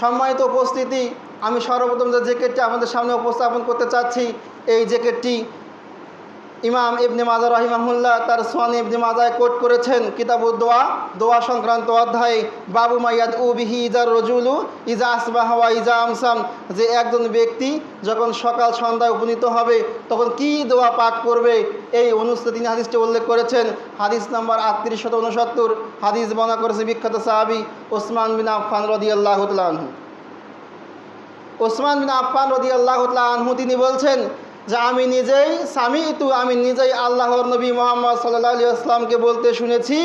সম্মানিত উপস্থিতি আমি সর্বপ্রথম যে জ্যাকেটটি আপনাদের সামনে উপস্থাপন করতে চাচ্ছি এই জ্যাকেটটি ইমাম ইবনে মাজা রহিমাহুল্লাহ তার সোয়ান ইবনে মাজায় কোট করেছেন কিতাবুদ দোয়া দোয়া সংক্রান্ত অধ্যায়ে, বাবু মাইয়াদ উ বিহি ইজার রজুলু, ইজা আসবাহ ইজা আমসাম, যে একজন ব্যক্তি যখন সকাল সন্ধ্যায় উপনীত হবে, তখন কি দোয়া পাঠ করবে? এই অনুষ্ঠিত তিনি হাদিসটি উল্লেখ করেছেন, হাদিস নাম্বার আটত্রিশ শত উনসত্তর হাদিস বর্ণনা করেছে বিখ্যাত সাহাবি ওসমান বিন আফফান রদি আল্লাহ আনহু। ওসমান বিন আফফান রদি আল্লাহ আনহু, তিনি বলছেন যে আমি নিজেই স্বামী তু আমি নিজেই আল্লাহর নবী মোহাম্মদ সাল্লাহ আলী আসলামকে বলতে শুনেছি।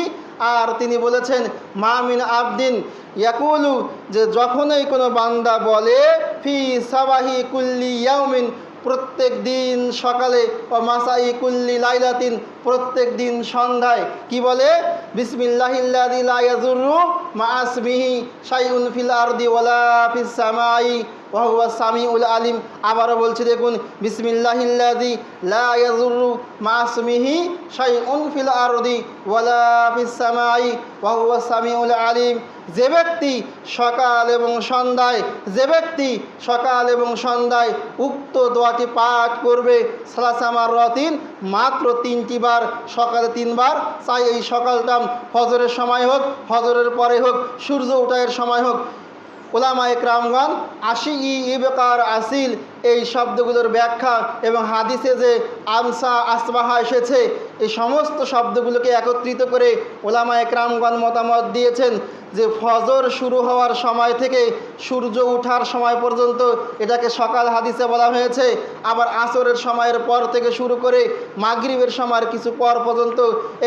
আর তিনি বলেছেন মামিন আবদিন ইয়াকুলু যে যখনই কোনো বান্দা বলে, ফি সাবাহি কুল্লি ইয়াউমিন প্রত্যেক দিন সকালে, ও মাসাই কুল্লি লাইলাতিন প্রত্যেক দিন সন্ধ্যায়। কি বলে? বিসমিল্লাহিল্লাযু মা আসমিহি শাইউন ফিল আরদি ওয়ালা ফিস সামাই ওয়াহুয়া সামিউল আলিম। আবারও বলছি, দেখুন, বিসমিল্লাহিল্লাযি লা ইয়াযুররু মা আসমিহি শাইউন ফিল আরদি ওয়ালা ফিস সামাই। ওয়াহুয়া সামিউল আলিম। যে ব্যক্তি সকাল এবং সন্ধ্যায়, যে ব্যক্তি সকাল এবং সন্ধ্যায় উক্ত দোয়াটি পাঠ করবে, সালাসামার রতিন মাত্র তিনটি বার, সকালে তিনবার। চাই এই সকালটা ফজরের সময় হোক, ফজরের পরে হোক, সূর্য উঠায়ের সময় হোক। ওলামা একরামগণ আশি ই ইবকার আসিল। এই শব্দগুলোর ব্যাখ্যা এবং হাদিসে যে আমসা আসবাহা এসেছে, এই সমস্ত শব্দগুলোকে একত্রিত করে ওলামা একরামগণ মতামত দিয়েছেন যে ফজর শুরু হওয়ার সময় থেকে সূর্য ওঠার সময় পর্যন্ত এটাকে সকাল হাদিসে বলা হয়েছে। আবার আসরের সময়ের পর থেকে শুরু করে মাগরিবের সময়ের কিছু পর পর্যন্ত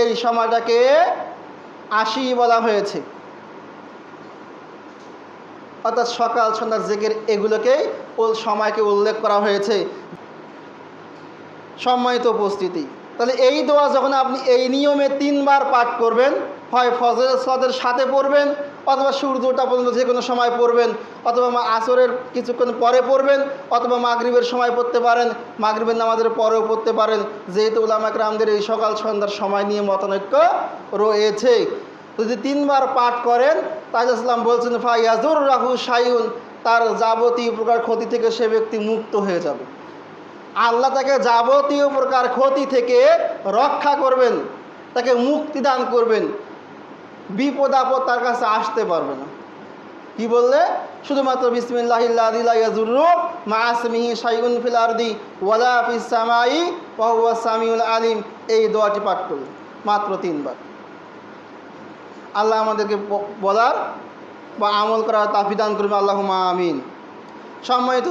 এই সময়টাকে আশি বলা হয়েছে। অর্থাৎ সকাল সন্ধ্যার জেগের এগুলোকেই সময়কে উল্লেখ করা হয়েছে। সম্মানিত উপস্থিতি, তাহলে এই দোয়া যখন আপনি এই নিয়মে তিনবার পাঠ করবেন, হয় ফজর সদের সাথে পড়বেন, অথবা সূর্য ওঠা পর্যন্ত যে কোনো সময় পড়বেন, অথবা মা আসরের কিছুক্ষণ পরে পড়বেন, অথবা মাগরিবের সময় পড়তে পারেন, মাগরিবের নামাজের পরেও পড়তে পারেন। যেহেতু উলামা রামদের এই সকাল সন্ধ্যার সময় নিয়ে মতানৈক্য রয়েছে। যদি তিনবার পাঠ করেন তাজ বলছেন ফাইয়াজুর রাহু সাইউন তার যাবতীয় প্রকার ক্ষতি থেকে সে ব্যক্তি মুক্ত হয়ে যাবে। আল্লাহ তাকে যাবতীয় প্রকার ক্ষতি থেকে রক্ষা করবেন, তাকে মুক্তি দান করবেন। বিপদ আপদ তার কাছে আসতে পারবে না। কি বললে? শুধুমাত্র বিসমিল্লাহিল্লাহিল্লাহিয়াজুরু মা আসমিহি সাইগুন ফিল আরদি ওয়ালা সামিউল আলিম। এই দোয়াটি পাঠ করলেন মাত্র তিনবার। আল্লাহ আমাদেরকে বলার বা আমল করার তাফিদান করবে আল্লাহ আমিন। সম্মানিত